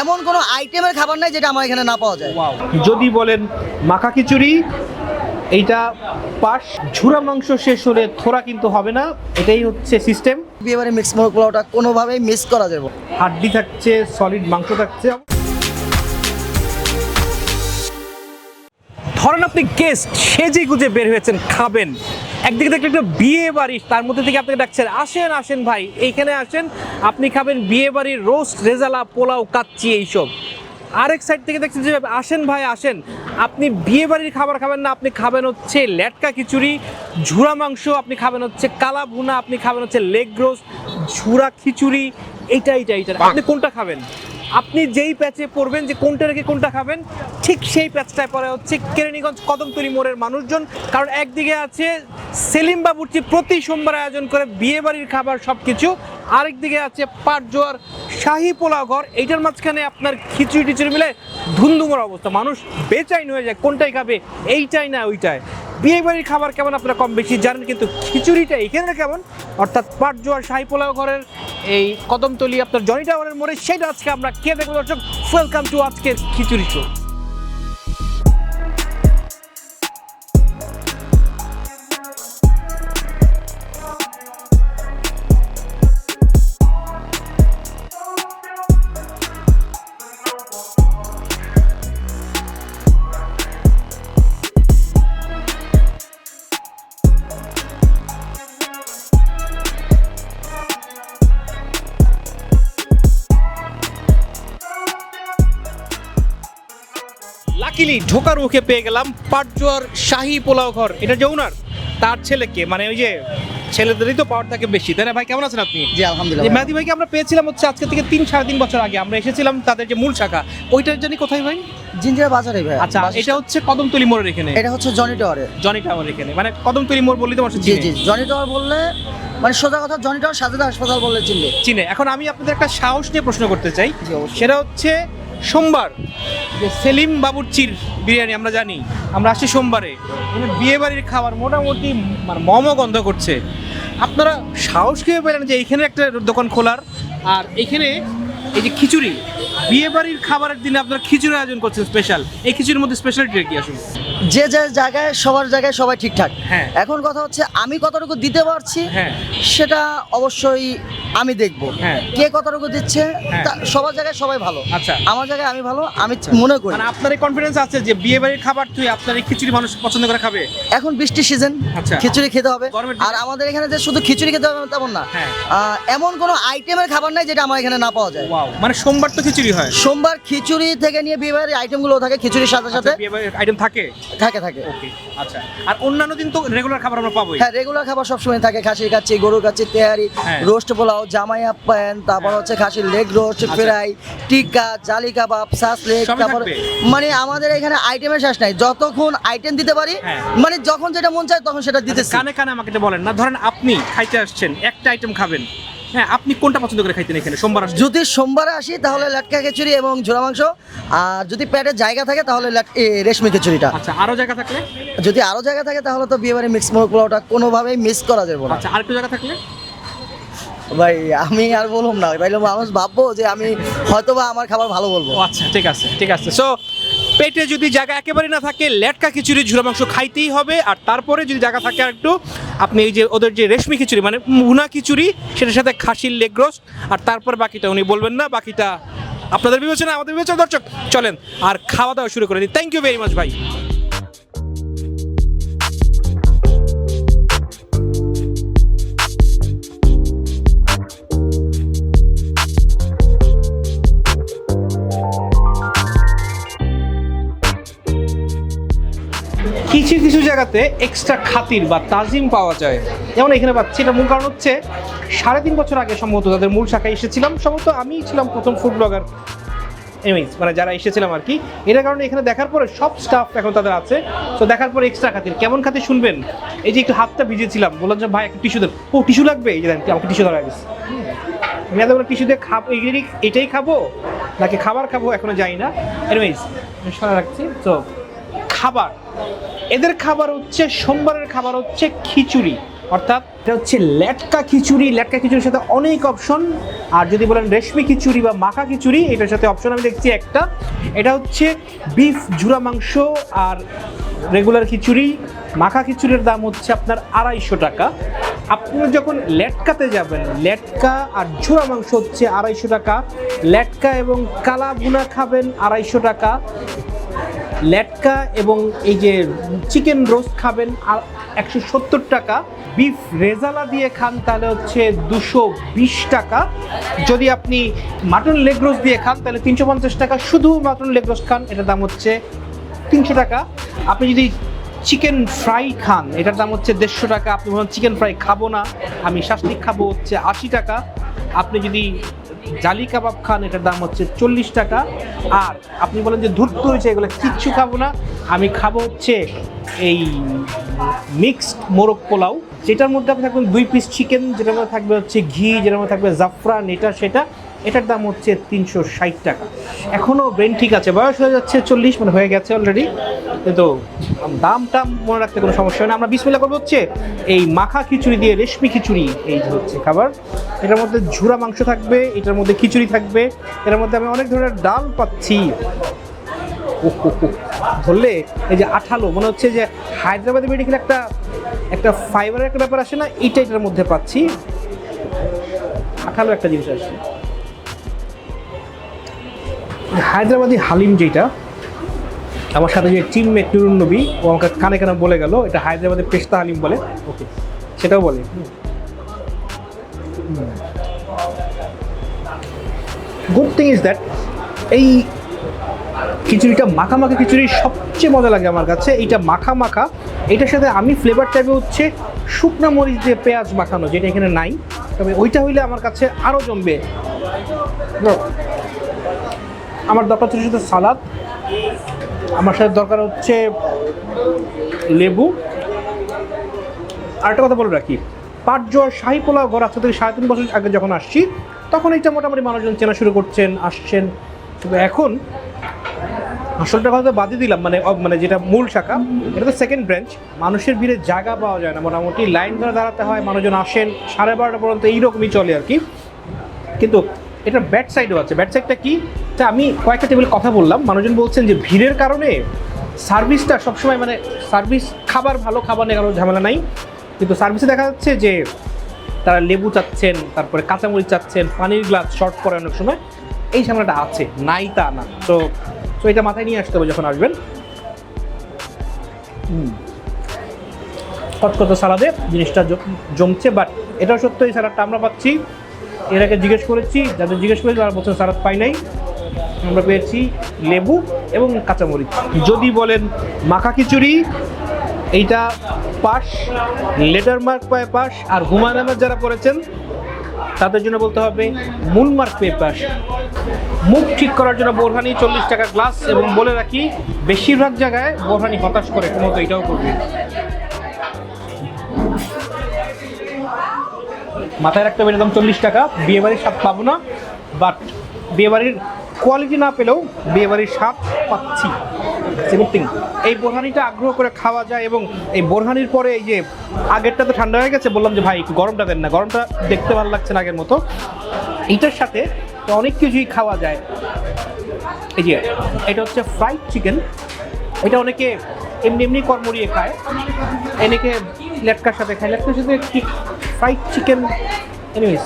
এমন কোনো আইটেমের খাবার নাই যেটা আমার এখানে না পাওয়া যায়। যদি বলেন মাখা খিচুড়ি এইটা পাশ। ঝুরা মাংস শেষ হলে থোড়া কিন্তু হবে না এটাই হচ্ছে সিস্টেম বিয়েবাড়ি মিক্স মোরগ পোলাওটা কোনোভাবেই মিস করা যাবে। হাড্ডি থাকছে সলিড মাংস থাকছে। ধরেন আপনি গেস্ট সেজে গুজে বের হয়েছেন খাবেন। একদিকে দেখলে একটা বিয়ে বাড়ি তার মধ্যে থেকে আপনাকে ডাকছেন, আসেন আসেন ভাই, এইখানে আসেন, আপনি খাবেন বিয়ে বাড়ির রোস্ট, রেজালা, পোলাও, কাচ্চি, এইসব। আরেক সাইড থেকে দেখছেন যে, আসেন ভাই, আসেন। আপনি বিয়ে বাড়ির খাবার খাবেন না, আপনি খাবেন হচ্ছে ল্যাটকা খিচুড়ি, ঝুরা মাংস, আপনি খাবেন হচ্ছে কালা ভুনা, আপনি খাবেন হচ্ছে লেগ রোস্ট, ঝুরা খিচুড়ি, এইটা এইটা এইটা। আপনি কোনটা খাবেন? আপনি যেই প্যাচে পড়বেন যে কোনটা রেখে কোনটা খাবেন, ঠিক সেই প্যাচটায় পরে হচ্ছে কেরানীগঞ্জ কদমতলি মোড়ের মানুষজন। কারণ একদিকে আছে সেলিম বাবুর্চি প্রতি সোমবার আয়োজন করে বিয়ে বাড়ির খাবার সব কিছু আরেকদিকে আছে পাট জোয়ার শাহি পোলাও ঘর এইটার মাঝখানে আপনার খিচুড়ি টিচুড়ি মিলে ধুমধুমর অবস্থা। মানুষ বেচাইন হয়ে যায়, কোনটাই খাবে, এইটাই না ওইটাই। বিয়ে বাড়ির খাবার কেমন আপনারা কম বেশি জানেন, কিন্তু খিচুড়িটা এখানে কেমন? অর্থাৎ পাট জোয়ার শাহি পোলাও ঘরের এই কদমতলি, আপনার জনি টাওয়ারের মোড়ে, সেটা আজকে আমরা কে দেখব। দর্শক ওয়েলকাম টু আজকের খিচুড়ি শো লাকিলি ঢোকার মুখে পেয়ে গেলাম পাটজোয়ার শাহী পোলাও ঘর। এটা যে ওনার তার ছেলেকে মানে ওই যে ছেলেদেরই তো পাওয়ার থাকে বেশি। তাই না ভাই কেমন আছেন আপনি? জি আলহামদুলিল্লাহ। মেহাদি ভাইকে আমরা পেয়েছিলাম হচ্ছে আজকে থেকে তিন সাড়ে তিন বছর আগে। আমরা এসেছিলাম তাদের যে মূল শাখা। ওইটার জানি কোথায় ভাই? জিঞ্জিরা বাজারে ভাই। আচ্ছা এটা হচ্ছে কদমতলি মোড়ের এখানে। এটা হচ্ছে জনি টাওয়ারে জনি টাওয়ার এখানে। মানে কদমতলি মোড় বললি তো জি। জি জনি টাওয়ার বললে মানে সোজা কথা জনি টাওয়ার সাজেদা হাসপাতাল বললে চিনবে চিনে। এখন আমি আপনাদের একটা সাহস নিয়ে প্রশ্ন করতে চাই। সেটা হচ্ছে সোমবার। যে সেলিম বাবুর্চির বিরিয়ানি আমরা জানি, আমরা আসি সোমবারে। বিয়ে বাড়ির খাবার মোটামুটি মানে মম গন্ধ করছে। আপনারা সাহস কেউ পেলেন যে এইখানে একটা দোকান খোলার? আর এখানে এই যে খিচুড়ি বিয়ে বাড়ির খাবারের দিনে আপনারা খিচুড়ি আয়োজন করছেন স্পেশাল এই খিচুড়ির মধ্যে স্পেশালিটি কি আসুন যে যে জায়গায় সবার জায়গায় সবাই ঠিকঠাক হ্যাঁ। এখন কথা হচ্ছে আমি কতটুকু দিতে পারছি হ্যাঁ সেটা অবশ্যই আমি দেখব হ্যাঁ। কে কতটুকু দিচ্ছে হ্যাঁ। তা সবার জায়গায় সবাই ভালো আচ্ছা। আমার জায়গায় আমি ভালো আমি মনে করি মানে আপনার কনফিডেন্স আছে যে বিয়ে বাড়ির খাবার তুই আপনার এই খিচুড়ি মানুষ পছন্দ করে খাবে এখন বৃষ্টির সিজন আচ্ছা। খিচুড়ি খেতে হবে গরমের দিনে? আর আমাদের এখানে যে শুধু খিচুড়ি খেতে হবে তেমন না হ্যাঁ। আহ, এমন কোনো আইটেমের খাবার নাই যেটা আমার এখানে না পাওয়া যায় ওয়াও মানে সোমবার তো খিচুড়ি হয় সোমবার খিচুড়ি থেকে নিয়ে বিয়েবাড়ির আইটেমগুলো থাকে খিচুড়ির সাথে সাথে। আচ্ছা, বাড়ির আইটেম থাকে? থাকে থাকে। ওকে আচ্ছা। আর অন্যান্য দিন তো রেগুলার খাবার আমরা পাবোই। হ্যাঁ রেগুলার খাবার সবসময় থাকে খাসির কাচ্চি গরুর কাচ্চি তেহারি হ্যাঁ। রোস্ট পোলাও জামাই আপ্যায়ন তারপর হচ্ছে খাসির লেগ রোস্ট ফ্রাই টিকা জালি কাবাব সাসলেক সবই তারপর মানে আমাদের এখানে আইটেমের শেষ নাই। যতক্ষণ আইটেম দিতে পারি হ্যাঁ। মানে যখন যেটা মন চায় তখন সেটা দিতে কানে কানে আমাকে বলেন। না ধরেন আপনি খাইতে আসছেন একটা আইটেম খাবেন। হ্যাঁ আপনি কোনটা পছন্দ করে খাইতেন এখানে? সোমবার যদি সোমবারে আসি তাহলে লাটকা খিচুড়ি এবং ঝোড়া মাংস। আর যদি পেটের জায়গা থাকে তাহলে রেশমি খিচুড়িটা। আচ্ছা আরও জায়গা থাকলে? যদি আরও জায়গা থাকে তাহলে তো বিয়ে বাড়ি মিক্স মোরগ পোলাওটা কোনোভাবেই মিস করা যাবে না। আচ্ছা আরেকটু জায়গা থাকলে? ভাই আমি আর বললাম না। ভাই মানুষ ভাববো যে আমি হয়তো বা আমার খাবার ভালো বলব। আচ্ছা ঠিক আছে ঠিক আছে। সো পেটে যদি জায়গা একেবারে না থাকে, লেটকা খিচুড়ি ঝুড়া মাংস খাইতেই হবে। আর তারপরে যদি জায়গা থাকে একটু আপনি এই যে ওদের যে রেশমি খিচুড়ি মানে মুনা খিচুড়ি, সেটার সাথে খাসির লেগ রোস আর তারপর বাকিটা উনি বলবেন না, বাকিটা আপনাদের বিবেচনা আমাদের বিবেচনা দর্শক, চলেন, আর খাওয়া দাওয়া শুরু করে দিই। থ্যাংক ইউ ভেরি মাচ ভাই। জায়গাতে এক্সট্রা খাতির বা তাজিম পাওয়া যায়। যেমন এখানে পাচ্ছি, এটা মূল কারণ হচ্ছে সাড়ে তিন বছর আগে সম্ভবত তাদের মূল শাখায় এসেছিলাম। সম্ভবত আমি ছিলাম প্রথম ফুড ব্লগার এমিস মানে যারা এসেছিলাম আর কি। এটার কারণে এখানে দেখার পরে সব স্টাফ এখন তাদের আছে। তো দেখার পরে এক্সট্রা খাতির। কেমন খাতির শুনবেন? এই যে একটু হাতটা ভিজেছিলাম বললাম যে, ভাই, একটা টিস্যু দেন। ও টিস্যু লাগবে? এই যে আমাকে টিস্যু ধরা গেছে আমি এত টিস্যু দিয়ে খাব এটাই খাব? নাকি খাবার খাব? এখনও যাই না। এনিওয়েজ শোনা রাখছি। তো খাবার। এদের খাবার হচ্ছে সোমবারের খাবার হচ্ছে খিচুড়ি। অর্থাৎ এটা হচ্ছে লেটকা খিচুড়ি। লেটকা খিচুড়ির সাথে অনেক অপশন আর যদি বলেন রেশমি খিচুড়ি বা মাখা খিচুড়ি, এটার সাথে অপশন আমি দেখছি একটা। এটা হচ্ছে বিফ ঝুরা মাংস আর রেগুলার খিচুড়ি। মাখা খিচুড়ির দাম হচ্ছে আপনার আড়াইশো টাকা। আপনি যখন লেটকাতে যাবেন, লেটকা আর ঝুরা মাংস হচ্ছে আড়াইশো টাকা। লেটকা এবং কালা ভুনা খাবেন আড়াইশো টাকা। লেটকা এবং এই যে চিকেন রোস্ট খাবেন, আর একশো সত্তর টাকা। বিফ রেজালা দিয়ে খান, তাহলে হচ্ছে দুশো বিশ টাকা। যদি আপনি মাটন লেগ রোস্ট দিয়ে খান, তাহলে তিনশো পঞ্চাশ টাকা। শুধু মাটন লেগ রোস্ট খান, এটার দাম হচ্ছে তিনশো টাকা। আপনি যদি চিকেন ফ্রাই খান, এটার দাম হচ্ছে দেড়শো টাকা। আপনি বলুন চিকেন ফ্রাই খাব না, আমি শাস্তিক খাব হচ্ছে আশি টাকা। আপনি যদি জালি কাবাব খান, এটার দাম হচ্ছে চল্লিশ টাকা। আর আপনি বলেন যে ধূর্ত হয়েছে, এগুলো কিচ্ছু খাব না। আমি খাব হচ্ছে এই মিক্সড মোরগ পোলাও, যেটার মধ্যে আপনি থাকবেন দুই পিস চিকেন যেটার মধ্যে থাকবে হচ্ছে ঘি, যেটার মধ্যে থাকবে জাফরান, এটা, সেটা। এটার দাম হচ্ছে তিনশো ষাট টাকা। এখনও ব্রেন ঠিক আছে। বয়স হয়ে যাচ্ছে চল্লিশ মানে হয়ে গেছে অলরেডি কিন্তু দামটা মনে রাখতে কোনো সমস্যা হয় না। আমরা বিসমিল্লা করব হচ্ছে এই মাখা খিচুড়ি দিয়ে রেশমি খিচুড়ি, এই যে হচ্ছে খাবার। এটার মধ্যে ঝুরা মাংস থাকবে, এটার মধ্যে খিচুড়ি থাকবে। এটার মধ্যে আমি অনেক ধরনের ডাল পাচ্ছি। ধরলে এই যে আঠালো, মনে হচ্ছে যে হায়দ্রাবাদে মেডিকেল একটা একটা ফাইবারের একটা ব্যাপার আসে না? এইটা এটার মধ্যে পাচ্ছি। আঠালো একটা জিনিস আসছে। হায়দ্রাবাদি হালিম যেটা আমার সাথে যে টিম মেট নুরুন নবী ও আমাকে কানে কানে বলে গেল এটা হায়দ্রাবাদের পেস্তা হালিম বলে। ওকে সেটাও বলে। গুড থিং ইজ দ্যাট এই খিচুড়িটা মাখা মাখা খিচুড়ি সবচেয়ে মজা লাগে আমার কাছে। এইটা মাখা মাখা এটার সাথে আমি ফ্লেভার টাইপে হচ্ছে শুকনা মরিচ দিয়ে পেঁয়াজ মাখানো যেটা এখানে নাই। তবে ওইটা হইলে আমার কাছে আরও জমবে. আমার দরকার ছিল শুধু সালাদ। আমার সাথে দরকার হচ্ছে লেবু। আরেকটা কথা বলে রাখি পাটজোয়ার শাহি পোলাও ঘর আজকে থেকে সাড়ে তিন বছর আগে যখন আসছি, তখন এটা মোটামুটি মানুষজন চেনা শুরু করছেন, আসছেন। কিন্তু এখন আসলটা কথা বাদই দিলাম মানে মানে যেটা মূল শাখা, এটা তো সেকেন্ড ব্রাঞ্চ মানুষের ভিড়ে জায়গা পাওয়া যায় না, মোটামুটি লাইন ধরে দাঁড়াতে হয়, মানুষজন আসেন, সাড়ে বারোটা পর্যন্ত এইরকমই চলে আর কি। কিন্তু এটা ব্যাট সাইডও আছে। ব্যাট সাইডটা কি? তা আমি কয়েকটা টেবিল কথা বললাম। মানুষজন বলছেন যে ভিড়ের কারণে সার্ভিসটা সবসময় মানে সার্ভিস খাবার, ভালো খাবার নিয়ে কারও ঝামেলা নাই। কিন্তু সার্ভিসে দেখা যাচ্ছে যে তারা লেবু চাচ্ছেন, তারপরে কাঁচামরিচ চাচ্ছেন, পানির গ্লাস শর্ট করে অনেক সময়। এই ঝামেলাটা আছে, নাই তা না। তো তো এটা মাথায় নিয়ে আসতে হবে যখন আসবেন। কত সালাদে জিনিসটা জমছে বাট এটাও সত্য এই সালাদটা আমরা পাচ্ছি। এর আগে জিজ্ঞেস করেছি, যাদের জিজ্ঞেস করেছি তারা বলছেন সালাদ পাই নাই। আমরা পেয়েছি লেবু এবং কাঁচামরিচ। যদি বলেন মাখা খিচুড়ি, এইটা পাস, লেটার মার্ক পায় পাস, আর হুমায়ুন আহমেদ যারা পড়েছেন তাদের জন্য বলতে হবে মূল মার্ক পেয়ে পাস। মুখ ঠিক করার জন্য বোরহানি চল্লিশ টাকা গ্লাস এবং বলে রাখি, বেশিরভাগ জায়গায় বোরহানি হতাশ করে কোনো এটাও করবে। মাথায় রাখতে হবে একদম চল্লিশ টাকা, বিয়েবাড়ির স্বাদ পাবো না বাট বিয়েবাড়ির কোয়ালিটি না পেলেও বিয়েবাড়ির স্বাদ পাচ্ছি। এই বোরহানিটা আগ্রহ করে খাওয়া যায় এবং এই বোরহানির পরে এই যে আগেরটা তো ঠান্ডা হয়ে গেছে, বললাম যে ভাই একটু গরমটা দেন না, গরমটা দেখতে ভালো লাগছে না আগের মতো। এইটার সাথে অনেক কিছুই খাওয়া যায়। এই যে, এটা হচ্ছে ফ্রাইড চিকেন এটা অনেকে এমনি এমনি কর্মরিয়ে খায়। এনেকে লেটকার সাথে খায়। লেটকার সাথে ফ্রাইড চিকেন এনিওয়েজ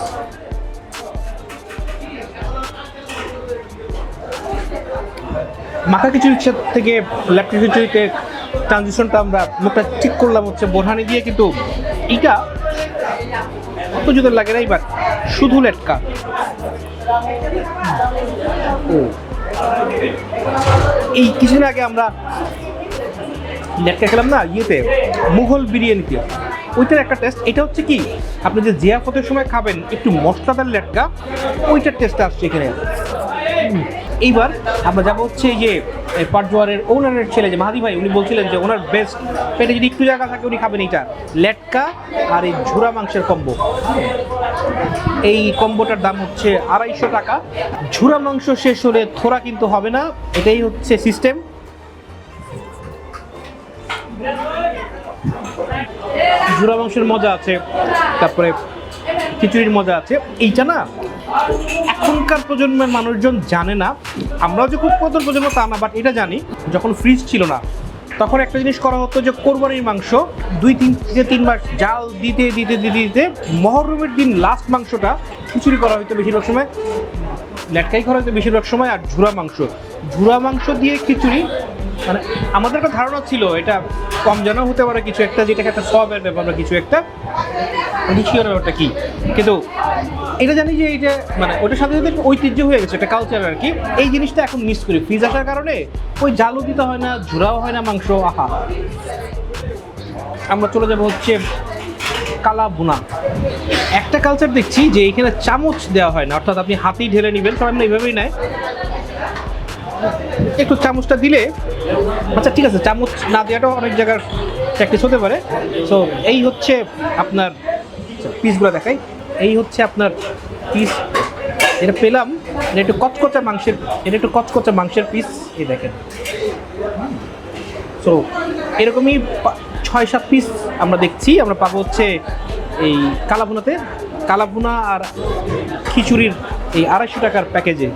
মাখা খিচুড়ির সাথে থেকে ল্যাপটা খিচুড়িতে ট্রানজিশনটা আমরা মুখটা ঠিক করলাম হচ্ছে বোরহানি দিয়ে, কিন্তু এইটা অত জুতের লাগে না এবার শুধু লেটকা। ও। এই কিছুদিন আগে আমরা লেটকা খেলাম না, ইয়েতে, মুঘল বিরিয়ানিতে। ওইটার একটা টেস্ট এটা হচ্ছে কি, আপনি যে জিয়াফতের সময় খাবেন, একটু মশলাদার লেটকা, ওইটার টেস্ট আসছে এখানে। এইবার আমরা যাব হচ্ছে যে পাটজোয়ারের ওনারের ছেলে যে মাহাদি ভাই, উনি বলছিলেন যে ওনার বেস্ট পেটে যদি একটু জায়গা থাকে উনি খাবেন এইটা, লেটকা আর এই ঝুরা মাংসের কম্বো এই কম্বোটার দাম হচ্ছে আড়াইশো টাকা। ঝুরা মাংস শেষ হলে থোড়া কিন্তু হবে না, এটাই হচ্ছে সিস্টেম ঝুরা মাংসের মজা আছে, তারপরে খিচুড়ির মজা আছে। এইটা না এখনকার প্রজন্মের মানুষজন জানে না। আমরাও যে খুব প্রথম প্রজন্ম তা না বাট এটা জানি। যখন ফ্রিজ ছিল না, তখন একটা জিনিস করা হতো যে কোরবানির মাংস দুই তিন থেকে তিন মাস জাল দিতে দিতে দিতে দিতে মহরমের দিন লাস্ট মাংসটা খিচুড়ি করা হতো বেশিরভাগ সময়। লেটকাই করা হতো বেশিরভাগ সময় আর ঝুরা মাংস। ঝুরা মাংস দিয়ে খিচুড়ি মানে আমাদের একটা ধারণা ছিল, এটা কম জানা হতে পারে কিছু একটা, যেটাকে একটা সবের ব্যাপার কিছু একটা। রুচিকর ব্যাপারটা কি? কিন্তু এটা জানি যে এটা মানে ওটার সাথে সাথে ঐতিহ্য হয়ে গেছে, একটা কালচার আর কি। এই জিনিসটা এখন মিস করি। ফ্রিজ আসার কারণে ওই জালও দিতে হয় না ঝুরাও হয় না মাংস, আহা। আমরা চলে যাব হচ্ছে কালা ভুনা। একটা কালচার দেখছি যে এখানে চামচ দেওয়া হয় না, অর্থাৎ আপনি হাতেই ঢেলে নেবেন সবাই আমরা এইভাবেই নেয়। একটু চামচটা দিলে আচ্ছা ঠিক আছে, চামচ না দেওয়াটাও অনেক জায়গার প্র্যাকটিস হতে পারে। সো এই হচ্ছে আপনার পিসগুলো দেখাই। এই হচ্ছে আপনার পিস এটা পেলাম, এটা একটু কচকচা মাংসের, এটা একটু কচকচা মাংসের পিস এই দেখেন। সো এরকমই ছয় সাত পিস আমরা দেখছি। আমরা পাবো হচ্ছে এই কালাভুনাতে। কালাভুনা আর খিচুড়ির এই আড়াইশো টাকার প্যাকেজে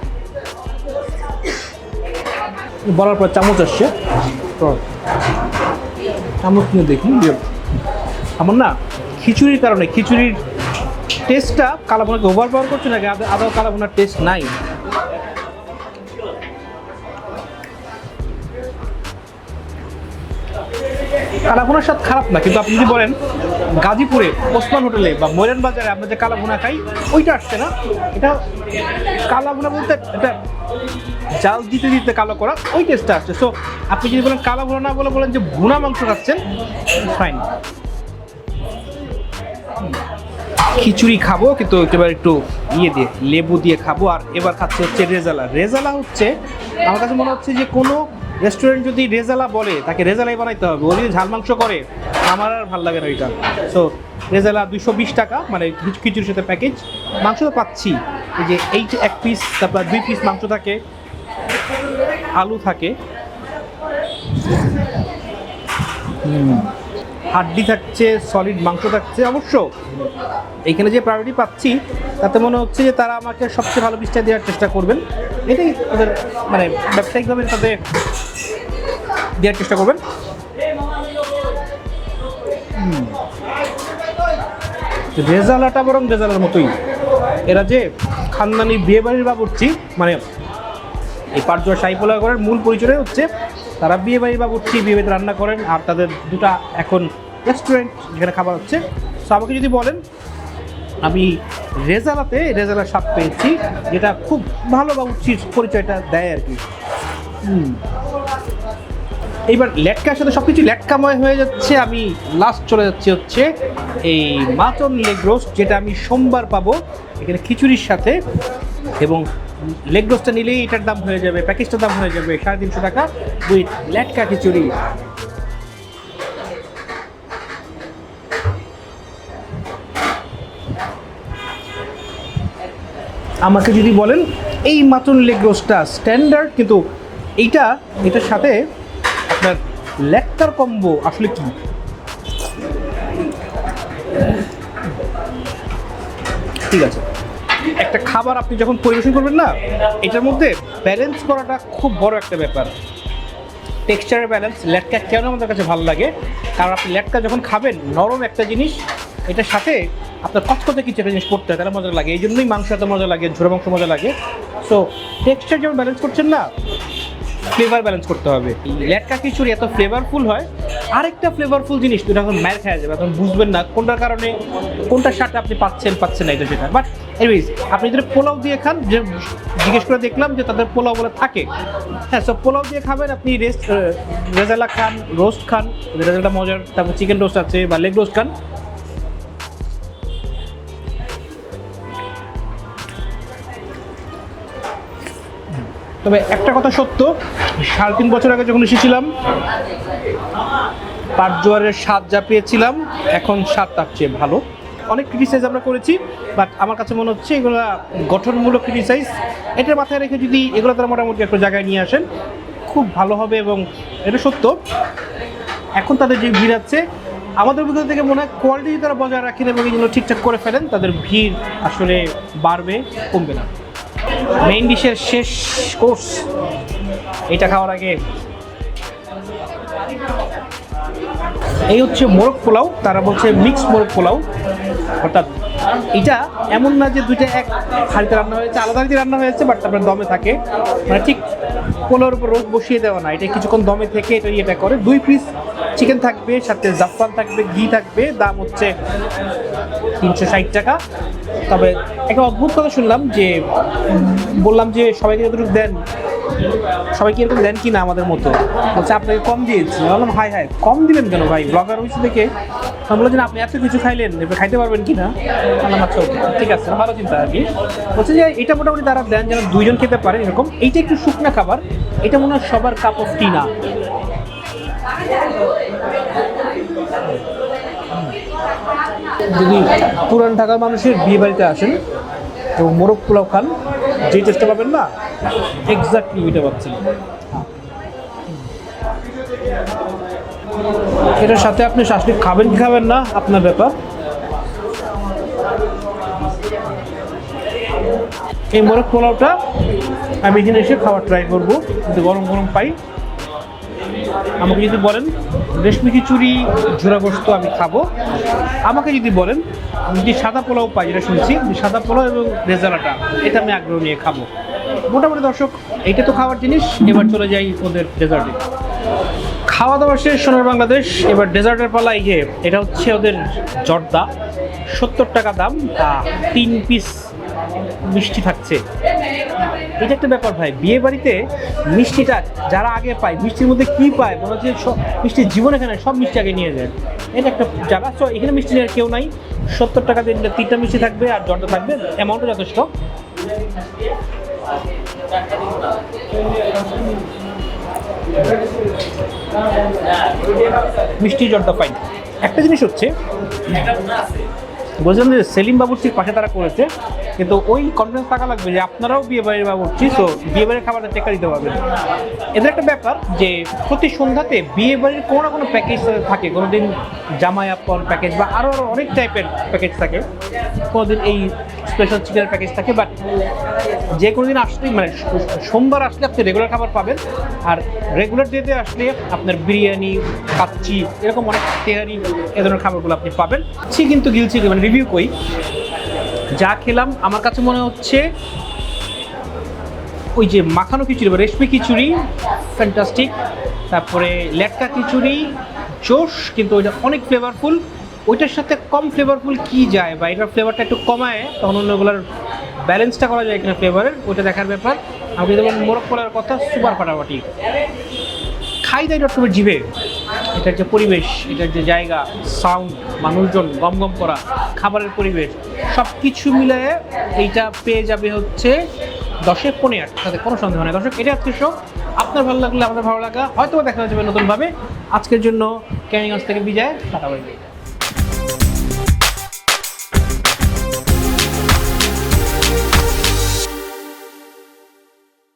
বলার পর চামচ আসছে। চামচ নিয়ে দেখি আমার না খিচুড়ির কারণে, খিচুড়ির টেস্টটা কালাভুনাকে ওভার পাওয়ার করছে নাকি আদৌ কালাভুনার টেস্ট নাই? কালাভুনার স্বাদ খারাপ না, কিন্তু আপনি যদি বলেন গাজীপুরে ওসমান হোটেলে বা ময়রান বাজারে আমরা যে কালাভুনা খাই, ওইটা আসছে না। এটা কালাভুনা বলতে এটা জাল দিতে দিতে কালো করা, ওই টেস্টটা আসছে। সো আপনি যদি বলেন কালো ভুনা না বলে বলেন যে ভুনা মাংস খাচ্ছেন ফাইন খিচুড়ি খাব, কিন্তু এবার একটু ইয়ে দিয়ে, লেবু দিয়ে খাব, আর এবার খাচ্ছে হচ্ছে রেজালা। রেজালা হচ্ছে, আমার কাছে মনে হচ্ছে যে কোনো রেস্টুরেন্ট যদি রেজালা বলে, তাকে রেজালাই বানাইতে হবে। ও যদি ঝাল মাংস করে, আমার আর ভালো লাগে না ওইটা। সো রেজালা দুশো বিশ টাকা মানে খিচুড়ির সাথে প্যাকেজ মাংস তো পাচ্ছি। এই যে এই এক পিস তারপর দুই পিস মাংস থাকে। আলু থাকে। হাড্ডি থাকছে সলিড মাংস থাকছে অবশ্য। এইখানে যে প্রায়োরিটি পাচ্ছি, তাতে মনে হচ্ছে যে তারা আমাকে সবচেয়ে ভালো পিসটা দেওয়ার চেষ্টা করবেন। এটাই তাদের মানে ব্যবসায়িকভাবে তাদের দেওয়ার চেষ্টা করবেন। রেজালাটা বরং রেজালার মতোই। এরা যে খানদানি বিয়ে বাড়ির বাবুর্চি মানে এই পাটজোয়া শাহী পোলাগড়ের মূল পরিচয় হচ্ছে তারা বিয়ে বাড়ি বা উঠছি বিয়ে রান্না করেন আর তাদের দুটা এখন রেস্টুরেন্ট যেখানে খাবার হচ্ছে। সো আমাকে যদি বলেন, আমি রেজালাতে রেজালার স্বাদ পেয়েছি, যেটা খুব ভালো বা উচিত পরিচয়টা দেয় আর কি। এইবার লেটকার সাথে সব কিছু লেটকাময় হয়ে যাচ্ছে, আমি লাস্ট চলে যাচ্ছি হচ্ছে এই মাটন লেগ রোস্ট, যেটা আমি সোমবার পাবো এখানে খিচুড়ির সাথে এবং লেগ রোস্টটা নিলেই এটার দাম হয়ে যাবে প্যাকেজটার দাম হয়ে যাবে সাড়ে তিনশো টাকা উইথ লেটকা খিচুড়ি। আমাকে যদি বলেন, এই মাটন লেগ রোস্টটা স্ট্যান্ডার্ড কিন্তু এইটা, এটার সাথে আপনার লেটকার কম্বো আসলে কি? ঠিক আছে। একটা খাবার আপনি যখন পরিবেশন করবেন না, এটার মধ্যে ব্যালেন্স করাটা খুব বড় একটা ব্যাপার। টেক্সচারের ব্যালেন্স লেটকা কেন আমাদের কাছে ভালো লাগে? কারণ আপনি লেটকা যখন খাবেন, নরম একটা জিনিস, এটার সাথে আপনার কচকচে কিছু একটা জিনিস করতে হয়, তাহলে মজা লাগে। এই জন্যই মাংস এত মজা লাগে, ঝোড়া মাংস মজা লাগে। সো টেক্সচার যখন ব্যালেন্স করছেন না ফ্লেভার ব্যালেন্স করতে হবে। লেটকা খিচুড়ি এত ফ্লেভারফুল হয় আরেকটা ফ্লেভারফুল জিনিস তো এখন মায়ের খাওয়া যাবে এখন বুঝবেন না কোনটার কারণে, কোনটার সাথে আপনি পাচ্ছেন পাচ্ছেন না এটা সেটা। বাট এনিওয়েজ আপনি যদি পোলাও দিয়ে খান, যে জিজ্ঞেস করে দেখলাম যে তাদের পোলাও বলে থাকে হ্যাঁ সব পোলাও দিয়ে খাবেন আপনি রেস্ট রেজালা খান রোস্ট খান, রেজালাটা মজার, তারপর চিকেন রোস্ট আছে বা লেগ রোস্ট খান। তবে একটা কথা সত্য, সাড়ে তিন বছর আগে যখন এসেছিলাম পাট জোয়ারের স্বাদ যা পেয়েছিলাম, এখন স্বাদ তার চেয়ে ভালো। অনেক ক্রিটিসাইজ আমরা করেছি বাট আমার কাছে মনে হচ্ছে এগুলো গঠনমূলক ক্রিটিসাইজ এটার মাথায় রেখে যদি এগুলো তারা মোটামুটি একটা জায়গায় নিয়ে আসেন, খুব ভালো হবে এবং এটা সত্য। এখন তাদের যে ভিড় আছে, আমাদের অভিজ্ঞতা থেকে মনে হয় কোয়ালিটি তারা বজায় রাখেন এবং এগুলো ঠিকঠাক করে ফেলেন, তাদের ভিড় আসলে বাড়বে, কমবে না। মেইন ডিশের শেষ কোর্স এটা খাওয়ার আগে এই হচ্ছে মোরগ পোলাও, তারা বলছে মিক্স মোরগ পোলাও। অর্থাৎ এটা এমন না যে দুইটা এক হাঁড়িতে রান্না হয়েছে, আলাদা হাঁড়িতে রান্না হয়েছে বাট তারপরে দমে থাকে। মানে ঠিক পোলাওর উপর রোজ বসিয়ে দেওয়া না, এটা কিছুক্ষণ দমে থেকে এটা ইয়েটা করে। দুই পিস চিকেন থাকবে, সাথে জাফরান থাকবে, ঘি থাকবে, দাম হচ্ছে তিনশো ষাট টাকা। তবে একটা অদ্ভুত কথা শুনলাম যে, বললাম যে সবাইকে যতটুকু দেন সবাই কি এরকম দেন কি না আমাদের মতো? বলছে, আপনাকে কম দিয়েছি। বললাম হাই হাই কম দিলেন কেন ভাই? ব্লগার হয়েছে দেখে। আমি বললাম, আপনি এত কিছু খাইলেন, এবার খাইতে পারবেন কি না বললাম আচ্ছা ঠিক আছে, ভালো চিন্তা আর কি। বলছে যে, এটা মোটামুটি তারা দেন যেন দুইজন খেতে পারে এরকম। এইটা একটু শুকনা খাবার, এটা মনে হয় সবার কাপ অফ টি না। যদি পুরান ঢাকার মানুষের বিয়ে বাড়িতে আসেন এবং মোরগ পোলাও খান যে টেস্টটা পাবেন না এক্স্যাক্টলি ওইটা পাচ্ছেন এটার সাথে আপনি শাসলিক খাবেন কি খাবেন না? আপনার ব্যাপার। এই মোরগ পোলাওটা আমি এখানে এসে খাওয়ার ট্রাই করব। যদি গরম গরম পাই। আমাকে যদি বলেন, রেশমি খিচুড়ি ঝোড়া গোস্ত আমি খাব। আমাকে যদি বলেন যদি সাদা পোলাও পাই, যেটা শুনছি সাদা পোলাও এবং রেজালাটা এটা আমি আগ্রহ নিয়ে খাব। মোটামুটি দর্শক এইটা তো খাওয়ার জিনিস, এবার চলে যাই ওদের ডেজার্টে। খাওয়া দাওয়া শেষ, সোনার বাংলাদেশ, এবার ডেজার্টের পালা, এই যে, এটা হচ্ছে ওদের জর্দা। সত্তর টাকা দাম তিন পিস মিষ্টি থাকছে। এটা একটা ব্যাপার ভাই, বিয়ে বাড়িতে মিষ্টিটা যারা আগে পায়, মিষ্টির মধ্যে কি পায়, মনে হচ্ছে সব মিষ্টির জীবন এখানে সব মিষ্টি আগে নিয়ে যায়। এটা একটা জায়গা তো এখানে মিষ্টি নেওয়ার কেউ নাই। সত্তর টাকা দিয়ে তিনটা মিষ্টি থাকবে আর জর্দা থাকবে অ্যামাউন্টও যথেষ্ট। মিষ্টি জর্দা পাই একটা জিনিস হচ্ছে, বলছিলাম যে সেলিম বাবুর্চির পাশে তারা করেছে, কিন্তু ওই কনফিডেন্স থাকা লাগবে যে আপনারাও বিয়ে বাড়ির বাবুর্চি, তো বিয়ে বাড়ির খাবারটা টেকা দিতে পারবেন এদের একটা ব্যাপার যে প্রতি সন্ধ্যাতে বিয়ে বাড়ির কোনো না কোনো প্যাকেজ থাকে। কোনো দিন জামাই আপন প্যাকেজ বা আরও আরও অনেক টাইপের প্যাকেজ থাকে। কোনোদিন এই স্পেশাল চিকেনের প্যাকেজ থাকে বাট যে কোনো দিন আসলেই মানে সোমবার আসলে আপনি রেগুলার খাবার পাবেন। আর রেগুলার ডেতে আসলে আপনার বিরিয়ানি, কাচ্চি, এরকম অনেক তেহারি এ ধরনের খাবারগুলো আপনি পাবেন। ছি কিন্তু গিলছি মানে রিভিউ কই যা খেলাম, আমার কাছে মনে হচ্ছে ওই যে মাখানো খিচুড়ি বা রেশমি খিচুড়ি ফ্যান্টাস্টিক তারপরে লেটকা খিচুড়ি, জোশ, কিন্তু ওইটা অনেক ফ্লেভারফুল ওইটার সাথে কম ফ্লেভারফুল কি যায় বা এটার ফ্লেভারটা একটু কমায়, তখন অন্যগুলোর ব্যালেন্সটা করা যায় এখানে ফ্লেভারের ওইটা দেখার ব্যাপার। আপনি যেমন মোরগ পোলার কথা, সুপার ফাটাফাটি খাই দাই ডট কমের জিভে। এটার যে পরিবেশ, এটার যে জায়গা সাউন্ড মানুষজন গম গম করা, খাবারের পরিবেশ সব কিছু মিলিয়ে এইটা পেয়ে যাবে হচ্ছে দশে পনেরো আট তাতে কোনো সন্দেহ নেই। দর্শক এটা আজকে শো আপনার ভালো লাগলে আমাদের ভালো লাগা। হয়তো দেখা যাবে নতুনভাবে। আজকের জন্য ক্যানিগঞ্জ থেকে বিজয় টাটা, বাই।